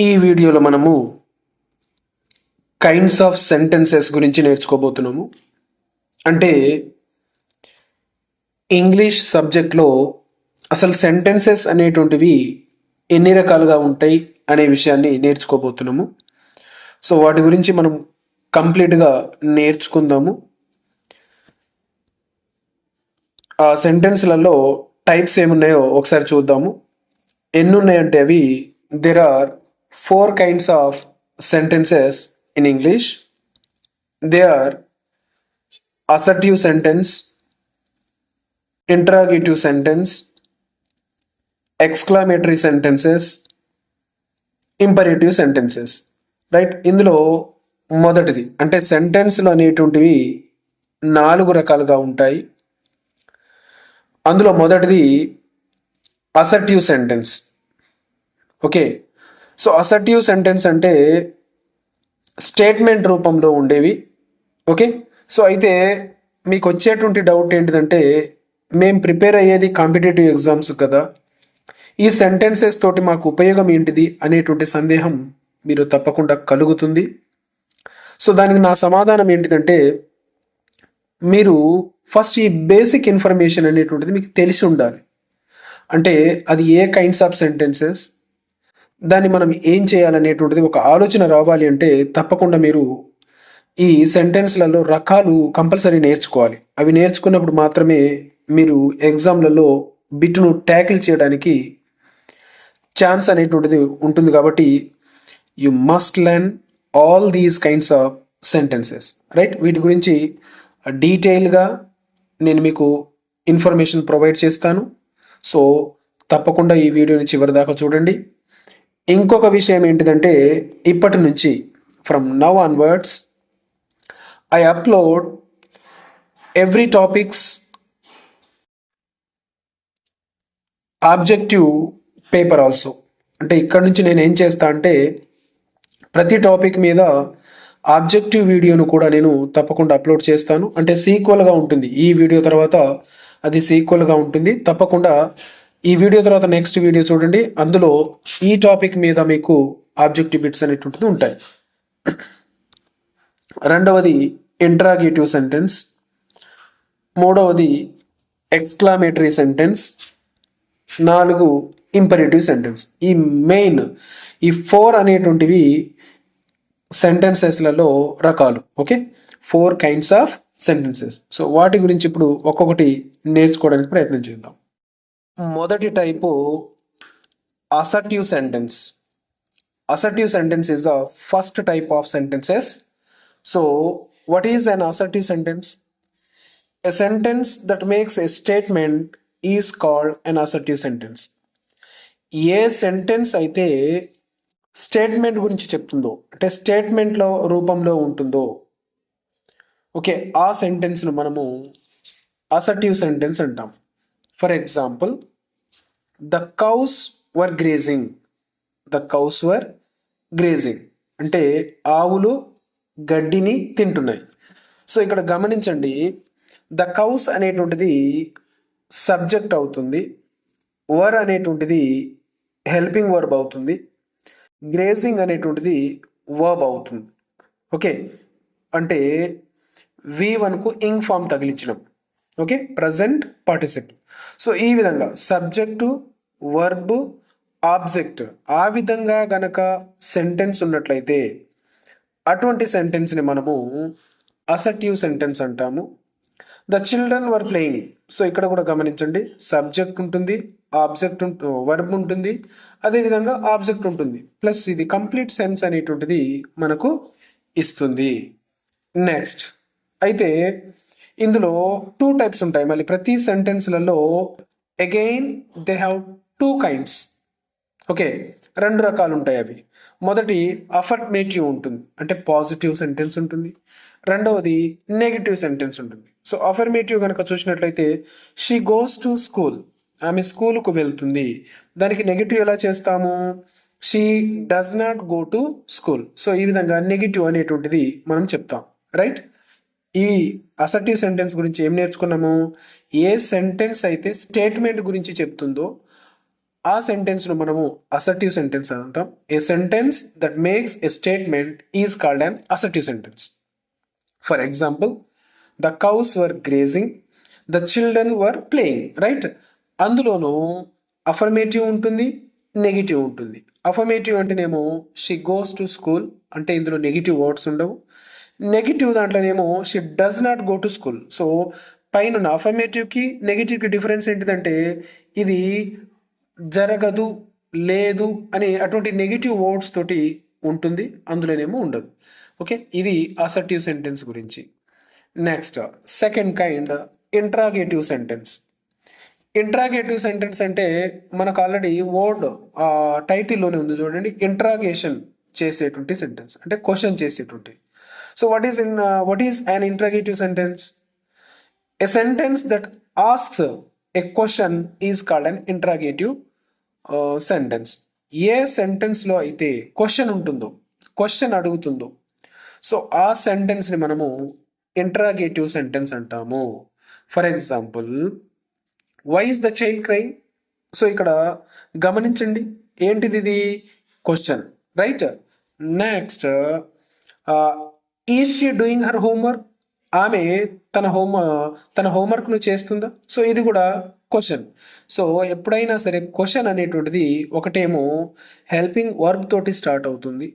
ఈ వీడియోలో మనము కైండ్స్ ఆఫ్ సెంటెన్సెస్ గురించి నేర్చుకోబోతున్నాము. అంటే ఇంగ్లీష్ సబ్జెక్ట్లో అసలు సెంటెన్సెస్ అనేటువంటివి ఎన్ని రకాలుగా ఉంటాయి అనే విషయాన్ని నేర్చుకోబోతున్నాము. సో వాటి గురించి మనం కంప్లీట్గా నేర్చుకుందాము. ఆ సెంటెన్స్లలో టైప్స్ ఏమున్నాయో ఒకసారి చూద్దాము. ఎన్ని ఉన్నాయంటే అవి there are four kinds of sentences in English They are assertive sentence interrogative sentence exclamatory sentences imperative sentences right ఇందులో మొదటిది. అంటే సెంటెన్స్లు అనేటువంటివి నాలుగు రకాలుగా ఉంటాయి. అందులో మొదటిది assertive sentence okay so assertive sentence అంటే స్టేట్మెంట్ రూపంలో ఉండేవి. ఓకే సో అయితే మీకు వచ్చేటువంటి డౌట్ ఏంటిదంటే మేము ప్రిపేర్ అయ్యేది కాంపిటేటివ్ ఎగ్జామ్స్ కదా. ఈ సెంటెన్సెస్ తోటి మాకు ఉపయోగం ఏంటిది అనేటువంటి సందేహం మీరు తప్పకుండా కలుగుతుంది. సో దానికి నా సమాధానం ఏంటిదంటే మీరు ఫస్ట్ ఈ బేసిక్ ఇన్ఫర్మేషన్ అనేటువంటిది మీకు తెలిసి ఉండాలి. అంటే అది ఏ కైండ్స్ ఆఫ్ సెంటెన్సెస్ దాన్ని మనం ఏం చేయాలనేటువంటిది ఒక ఆలోచన రావాలి అంటే తప్పకుండా మీరు ఈ సెంటెన్స్లలో రకాలు కంపల్సరీ నేర్చుకోవాలి. అవి నేర్చుకున్నప్పుడు మాత్రమే మీరు ఎగ్జామ్లలో బిట్ను ట్యాకిల్ చేయడానికి ఛాన్స్ అనేటువంటిది ఉంటుంది కాబట్టి you must learn all these kinds of sentences. Right? వీటి గురించి డీటెయిల్గా నేను మీకు ఇన్ఫర్మేషన్ ప్రొవైడ్ చేస్తాను. సో తప్పకుండా ఈ వీడియోని చివరి దాకా చూడండి. ఇంకొక విషయం ఏంటిదంటే ఇప్పటి నుంచి from now onwards I upload every topics objective paper also అంటే ఇక్కడ నుంచి నేను ఏం చేస్తా అంటే ప్రతి టాపిక్ మీద ఆబ్జెక్టివ్ వీడియోను కూడా నేను తప్పకుండా అప్లోడ్ చేస్తాను. అంటే సీక్వల్గా ఉంటుంది. ఈ వీడియో తర్వాత అది సీక్వల్గా ఉంటుంది. తప్పకుండా ఈ వీడియో తర్వాత నెక్స్ట్ వీడియో చూడండి. అందులో ఈ టాపిక్ మీద మీకు ఆబ్జెక్టివ్ బిట్స్ అనేటువంటిది ఉంటాయి. రెండవది ఇంట్రాగేటివ్ సెంటెన్స్ మూడవది ఎక్స్క్లామేటరీ సెంటెన్స్ నాలుగు ఇంపరేటివ్ సెంటెన్స్ ఈ మెయిన్ ఈ ఫోర్ అనేటువంటివి సెంటెన్సెస్లలో రకాలు okay four kinds of sentences so వాటి గురించి ఇప్పుడు ఒక్కొక్కటి నేర్చుకోవడానికి ప్రయత్నం చేద్దాం. మొదటి type assertive sentence assertive sentence is the first type of sentences so what is an assertive sentence? A sentence that makes a statement is called an assertive sentence. ఏ sentence అయితే స్టేట్మెంట్ గురించి చెప్తుందో అంటే స్టేట్మెంట్లో రూపంలో ఉంటుందో ఓకే ఆ సెంటెన్స్ను మనము అసర్టివ్ సెంటెన్స్ అంటాం for example the cows were grazing. The cows were grazing. అంటే ఆవులు గడ్డిని తింటున్నాయి. సో ఇక్కడ గమనించండి ద కౌస్ అనేటువంటిది సబ్జెక్ట్ అవుతుంది. వర్ అనేటువంటిది హెల్పింగ్ వర్బ్ అవుతుంది. గ్రేజింగ్ అనేటువంటిది వర్బ్ అవుతుంది. ఓకే? అంటే వి వన్కు ఇంగ్ ఫామ్ తగిలించడం ఓకే ప్రజెంట్ పార్టిసిపల్ సో ఈ విధంగా సబ్జెక్టు వర్బ్ ఆబ్జెక్ట్ ఆ విధంగా గనక సెంటెన్స్ ఉన్నట్లయితే అటువంటి సెంటెన్స్ని మనము అసర్టివ్ సెంటెన్స్ అంటాము. The children were playing so ఇక్కడ కూడా గమనించండి. సబ్జెక్ట్ ఉంటుంది ఆబ్జెక్ట్ వర్బ్ ఉంటుంది అదేవిధంగా ఆబ్జెక్ట్ ఉంటుంది. ప్లస్ ఇది కంప్లీట్ సెన్స్ అనేటువంటిది మనకు ఇస్తుంది. నెక్స్ట్ అయితే ఇందులో టూ టైప్స్ ఉంటాయి. మళ్ళీ ప్రతి సెంటెన్స్లలో again they have two kinds okay రెండు రకాలు ఉంటాయి అవి. మొదటి అఫర్మేటివ్ ఉంటుంది. అంటే పాజిటివ్ సెంటెన్స్ ఉంటుంది. రెండవది నెగిటివ్ సెంటెన్స్ ఉంటుంది. సో అఫర్మేటివ్ కనుక చూసినట్లయితే షీ గోస్ టు స్కూల్ ఆమె స్కూల్కు వెళ్తుంది. దానికి నెగిటివ్ ఎలా చేస్తాము? She does not go to school so ఈ విధంగా నెగిటివ్ అనేటువంటిది మనం చెప్తాం. రైట్ ఈ అసర్టివ్ సెంటెన్స్ గురించి ఏం నేర్చుకున్నాము? ఏ సెంటెన్స్ అయితే స్టేట్మెంట్ గురించి చెప్తుందో ఆ సెంటెన్స్ను మనము అసర్టివ్ సెంటెన్స్ అని అంటాం. A sentence that makes a statement is called an assertive sentence for example the cows were grazing the children were playing right అందులోనూ అఫర్మేటివ్ ఉంటుంది నెగిటివ్ ఉంటుంది. అఫర్మేటివ్ అంటేనేమో షీ గోస్ టు స్కూల్ అంటే ఇందులో negative words ఉండవు. Negative దాంట్లోనేమో she does not go to school so పైన అఫర్మేటివ్కి నెగిటివ్కి difference ఏంటిదంటే ఇది జరగదు లేదు అని అటువంటి నెగిటివ్ వర్డ్స్ తోటి ఉంటుంది అందులోనేమో ఉండదు. ఓకే ఇది అసర్టివ్ సెంటెన్స్ గురించి. Next second kind interrogative sentence interrogative sentence అంటే మనకు ఆల్రెడీ వర్డ్ టైటిల్లోనే ఉంది చూడండి. ఇంట్రాగేషన్ చేసేటువంటి సెంటెన్స్ అంటే క్వశ్చన్ చేసేటువంటి. So in uh, is in is is interrogative interrogative sentence a sentence that a a question is an interrogative interrogative sentence uh, ఏ సెంటెన్స్లో అయితే క్వశ్చన్ ఉంటుందో క్వశ్చన్ అడుగుతుందో సో ఆ సెంటెన్స్ని మనము ఇంట్రాగేటివ్ సెంటెన్స్ అంటాము. For example why is the child crime so ఇక్కడ గమనించండి ఏంటిది ఇది? Question right next is she doing her homework ఆమె తన హోమ్ తన హోంవర్క్ను చేస్తుందా? సో ఇది కూడా క్వశ్చన్ సో ఎప్పుడైనా సరే క్వశ్చన్ అనేటువంటిది ఒకటేమో హెల్పింగ్ వర్బ్ తోటి స్టార్ట్ అవుతుంది.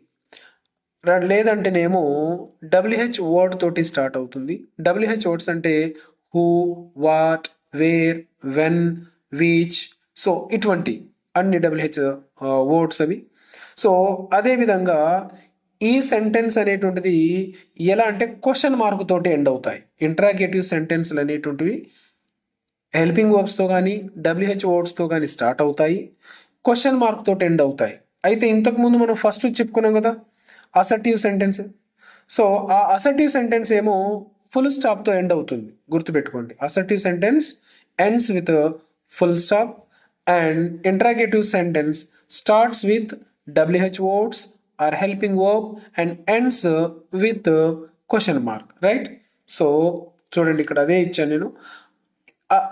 లేదంటేనేమో డబ్ల్యూహెచ్ వర్డ్ తోటి స్టార్ట్ అవుతుంది. డబ్ల్యూహెచ్ వర్డ్స్ అంటే who what where when which so ఇటువంటి అన్ని డబ్ల్యూహెచ్ వర్డ్స్ uh, అవి. సో అదేవిధంగా ఈ సెంటెన్స్ అనేటువంటిది ఎలా అంటే క్వశ్చన్ మార్క్ తోటి ఎండ్ అవుతాయి. ఇంట్రాగేటివ్ సెంటెన్స్లు అనేటువంటివి హెల్పింగ్ వర్బ్స్తో కానీ డబ్ల్యూహెచ్ వర్డ్స్తో కానీ స్టార్ట్ అవుతాయి. క్వశ్చన్ మార్క్ తోటి ఎండ్ అవుతాయి. అయితే ఇంతకుముందు మనం ఫస్ట్ చెప్పుకున్నాం కదా అసర్టివ్ సెంటెన్స్. సో ఆ అసర్టివ్ సెంటెన్స్ ఏమో ఫుల్ స్టాప్తో ఎండ్ అవుతుంది. గుర్తుపెట్టుకోండి. Assertive sentence ends with full stop and interrogative sentence starts with WH words or helping verb and ends with question mark right so చూడండి ఇక్కడ అదే ఇచ్చాను నేను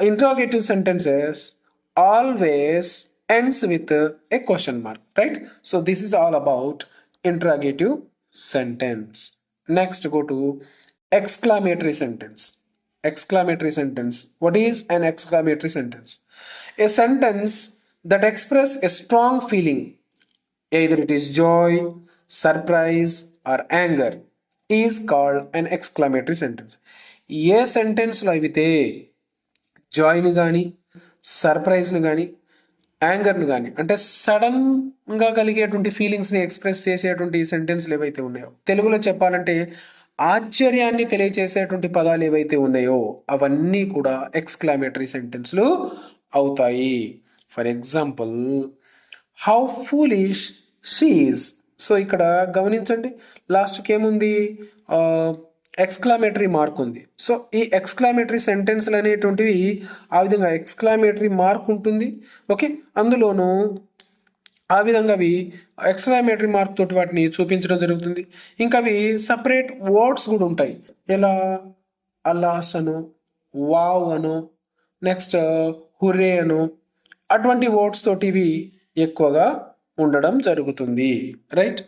interrogative sentences always ends with a question mark right so this is all about interrogative sentence next go to exclamatory sentence exclamatory sentence what is an exclamatory sentence a sentence that express a strong feeling either it is joy surprise or anger is called an exclamatory sentence. ఏ సెంటెన్స్లో అయితే జాయ్ని కానీ సర్ప్రైజ్ని కానీ యాంగర్ని కానీ అంటే సడన్గా కలిగేటువంటి ఫీలింగ్స్ని ఎక్స్ప్రెస్ చేసేటువంటి సెంటెన్స్లు ఏవైతే ఉన్నాయో తెలుగులో చెప్పాలంటే ఆశ్చర్యాన్ని తెలియచేసేటువంటి పదాలు ఏవైతే ఉన్నాయో అవన్నీ కూడా ఎక్స్క్లామేటరీ సెంటెన్స్లు అవుతాయి. For example how foolish she is so ఇక్కడ గమనించండి. లాస్ట్కి ఏముంది? ఎక్స్క్లామేటరీ మార్క్ ఉంది. సో ఈ ఎక్స్క్లామేటరీ సెంటెన్స్లు అనేటువంటివి ఆ విధంగా ఎక్స్క్లామేటరీ మార్క్ ఉంటుంది. ఓకే అందులోనూ ఆ విధంగా అవి ఎక్స్క్లామేటరీ మార్క్ తోటి వాటిని చూపించడం జరుగుతుంది. ఇంకా అవి సపరేట్ వర్డ్స్ కూడా ఉంటాయి. ఎలా? అల్లాస్ అను వావ్ అను నెక్స్ట్ హురే అను అటువంటి వర్డ్స్ తోటి ఇవి ఎక్కువగా ఉండడం జరుగుతుంది. Right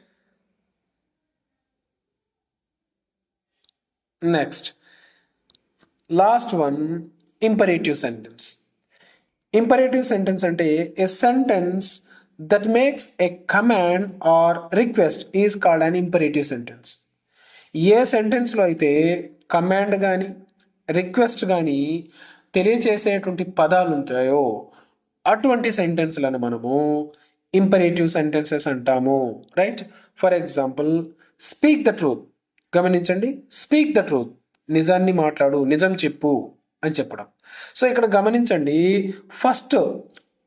next last one imperative sentence imperative sentence అంటే a sentence that makes a command or request is called an imperative sentence ఏ సెంటెన్స్లో అయితే కమాండ్ కానీ రిక్వెస్ట్ కానీ తెలియచేసేటువంటి పదాలు ఉంటాయో అటువంటి సెంటెన్స్లను మనము ఇంపరేటివ్ సెంటెన్సెస్ అంటాము right for example speak the truth గమనించండి స్పీక్ ద ట్రూత్ నిజాన్ని మాట్లాడు నిజం చెప్పు అని చెప్పడం. సో ఇక్కడ గమనించండి ఫస్ట్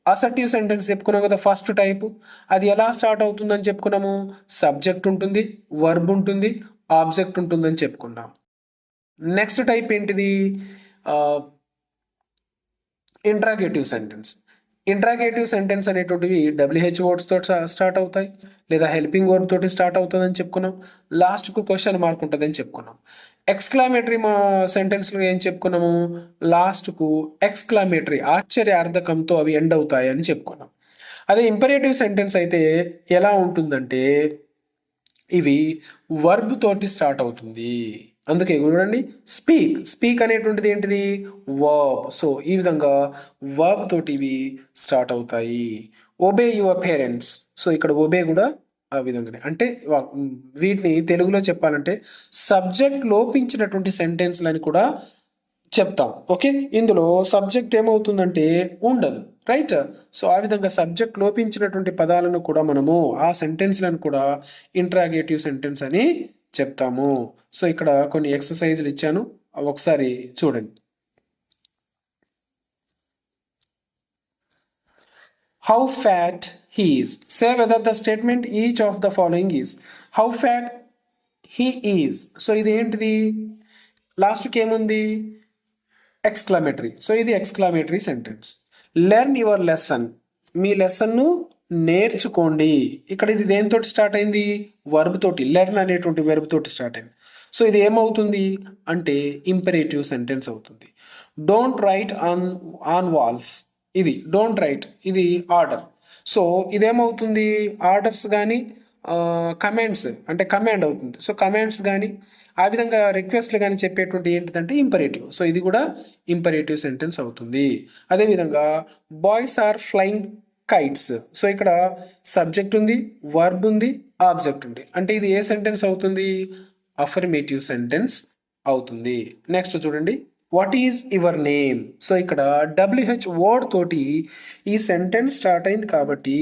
అసర్టివ్ సెంటెన్స్ చెప్పుకున్నాం కదా ఫస్ట్ టైపు అది ఎలా స్టార్ట్ అవుతుందని చెప్పుకున్నాము? సబ్జెక్ట్ ఉంటుంది వర్బ్ ఉంటుంది ఆబ్జెక్ట్ ఉంటుందని చెప్పుకున్నాం. నెక్స్ట్ టైప్ ఏంటిది? Uh, interrogative sentence interrogative sentence అనేటువంటివి డబ్ల్యూహెచ్ వర్డ్స్ తోటి స్టార్ట్ అవుతాయి లేదా హెల్పింగ్ వర్డ్ తోటి స్టార్ట్ అవుతుందని చెప్పుకున్నాం. లాస్ట్కు క్వశ్చన్ మార్క్ ఉంటుందని చెప్పుకున్నాం. ఎక్స్క్లామేటరీ మా సెంటెన్స్లో ఏం చెప్పుకున్నాము? లాస్ట్కు ఎక్స్క్లామేటరీ ఆశ్చర్యార్థకంతో అవి ఎండ్ అవుతాయి అని చెప్పుకున్నాం. అదే ఇంపరేటివ్ సెంటెన్స్ అయితే ఎలా ఉంటుందంటే ఇవి వర్బ్ తోటి స్టార్ట్ అవుతుంది. అందుకే చూడండి స్పీక్ స్పీక్ అనేటువంటిది ఏంటిది? వర్బ్ సో ఈ విధంగా వర్బ్ తోటి ఇవి స్టార్ట్ అవుతాయి. ఒబే యువర్ పేరెంట్స్ సో ఇక్కడ ఒబే కూడా ఆ విధంగానే. అంటే వా- వీటిని తెలుగులో చెప్పాలంటే సబ్జెక్ట్ లోపించినటువంటి సెంటెన్స్లని కూడా చెప్తాం. ఓకే ఇందులో సబ్జెక్ట్ ఏమవుతుందంటే ఉండదు. రైట్ సో ఆ విధంగా సబ్జెక్ట్ లోపించినటువంటి పదాలను కూడా మనము ఆ సెంటెన్స్లను కూడా ఇంట్రాగేటివ్ సెంటెన్స్ అని చెప్తాము. సో ఇక్కడ కొన్ని ఎక్సర్సైజులు ఇచ్చాను. అవి ఒకసారి చూడండి. How fat he is say whether the statement each of the following is how fat he is so ఇది ఏంటిది? లాస్ట్కి ఏముంది? ఎక్స్క్లమేటరీ సో ఇది exclamatory sentence learn your lesson మీ లెసన్ను నేర్చుకోండి. ఇక్కడ ఇది దేనితోటి స్టార్ట్ అయింది? వర్బ్ తోటి లెర్న్ అనేటువంటి వెర్బ్ తోటి స్టార్ట్ అయింది. సో ఇది ఏమవుతుంది? అంటే ఇంపరేటివ్ సెంటెన్స్ అవుతుంది. Don't write on on walls ఇది డోంట్ రైట్ ఇది ఆర్డర్ సో ఇదేమవుతుంది? ఆర్డర్స్ కానీ కమాండ్స్ అంటే కమాండ్ అవుతుంది. సో కమాండ్స్ కానీ ఆ విధంగా రిక్వెస్ట్లు కానీ చెప్పేటువంటి ఏంటిదంటే ఇంపరేటివ్ సో ఇది కూడా ఇంపరేటివ్ సెంటెన్స్ అవుతుంది. అదేవిధంగా boys are flying kites so ఇక్కడ సబ్జెక్ట్ ఉంది వర్బ్ ఉంది ఆబ్జెక్ట్ ఉంది. అంటే ఇది ఏ సెంటెన్స్ అవుతుంది? అఫర్మేటివ్ సెంటెన్స్ అవుతుంది. నెక్స్ట్ చూడండి. What is your name so ఇక్కడ డబ్ల్యూహెచ్ వర్డ్ తోటి ఈ సెంటెన్స్ స్టార్ట్ అయింది కాబట్టి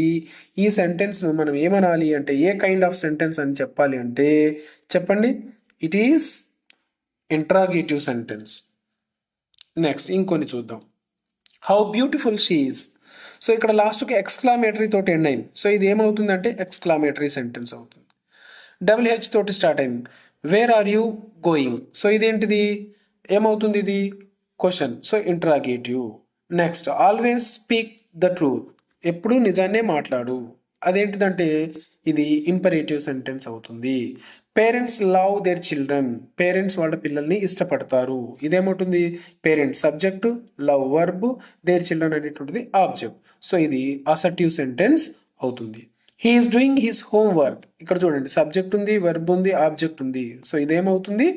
ఈ సెంటెన్స్ను మనం ఏమనాలి అంటే ఏ కైండ్ ఆఫ్ సెంటెన్స్ అని చెప్పాలి అంటే చెప్పండి. It is interrogative sentence next ఇంకొన్ని చూద్దాం. హౌ బ్యూటిఫుల్ షీఈస్ సో ఇక్కడ లాస్ట్కి ఎక్స్క్లామేటరీ తోటి ఎండ్ అయింది. సో ఇది ఏమవుతుందంటే ఎక్స్క్లామేటరీ సెంటెన్స్ అవుతుంది. డబ్ల్యూహెచ్ తోటి స్టార్ట్ అయింది. Where are you going so ఇదేంటిది? ఏమవుతుంది ఇది? Question so interrogative next always speak the truth ఎప్పుడూ నిజాన్నే మాట్లాడు. అదేంటిదంటే ఇది ఇంపరేటివ్ సెంటెన్స్ అవుతుంది. Parents love their children parents వాళ్ళ పిల్లల్ని ఇష్టపడతారు. ఇదేమవుతుంది? Parents subject love verb their children అనేటువంటిది ఆబ్జెక్ట్ సో ఇది అసర్టివ్ సెంటెన్స్ అవుతుంది. He is doing his home work ఇక్కడ చూడండి సబ్జెక్ట్ ఉంది వర్బ్ ఉంది ఆబ్జెక్ట్ ఉంది. సో ఇదేమవుతుంది?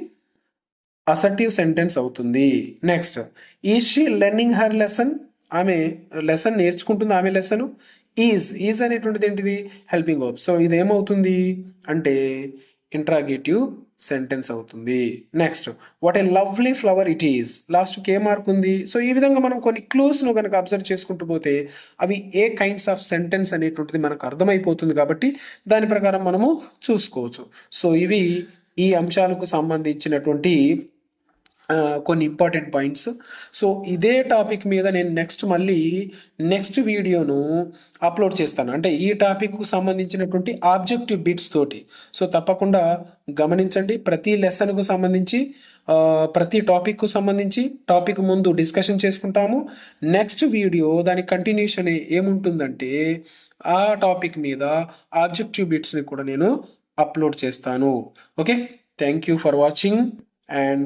అసర్టివ్ సెంటెన్స్ అవుతుంది. Next is she learning her lesson ఆమె లెసన్ నేర్చుకుంటుంది ఆమె లెసన్ ఈజ్ ఈజ్ అనేటువంటిది ఏంటిది? హెల్పింగ్ వర్బ్ సో ఇది ఏమవుతుంది అంటే ఇంట్రాగేటివ్ సెంటెన్స్ అవుతుంది. Next what a lovely flower it is లాస్ట్కి ఏ మార్క్ ఉంది? సో ఈ విధంగా మనం కొన్ని క్లూస్ను కనుక అబ్జర్వ్ చేసుకుంటూ పోతే అవి ఏ కైండ్స్ ఆఫ్ సెంటెన్స్ అనేటువంటిది మనకు అర్థమైపోతుంది కాబట్టి దాని ప్రకారం మనము చూసుకోవచ్చు. సో ఇవి ఈ అంశాలకు సంబంధించినటువంటి కొన్ని ఇంపార్టెంట్ పాయింట్స్ సో ఇదే టాపిక్ మీద నేను నెక్స్ట్ మళ్ళీ నెక్స్ట్ వీడియోను అప్లోడ్ చేస్తాను. అంటే ఈ టాపిక్కు సంబంధించినటువంటి ఆబ్జెక్టివ్ బిట్స్ తోటి. సో తప్పకుండా గమనించండి. ప్రతి లెసన్కు సంబంధించి ప్రతి టాపిక్కు సంబంధించి టాపిక్ ముందు డిస్కషన్ చేసుకుంటాము. నెక్స్ట్ వీడియో దాని కంటిన్యూషన్ ఏముంటుందంటే ఆ టాపిక్ మీద ఆబ్జెక్టివ్ బిట్స్ని కూడా నేను అప్లోడ్ చేస్తాను. Okay thank you for watching and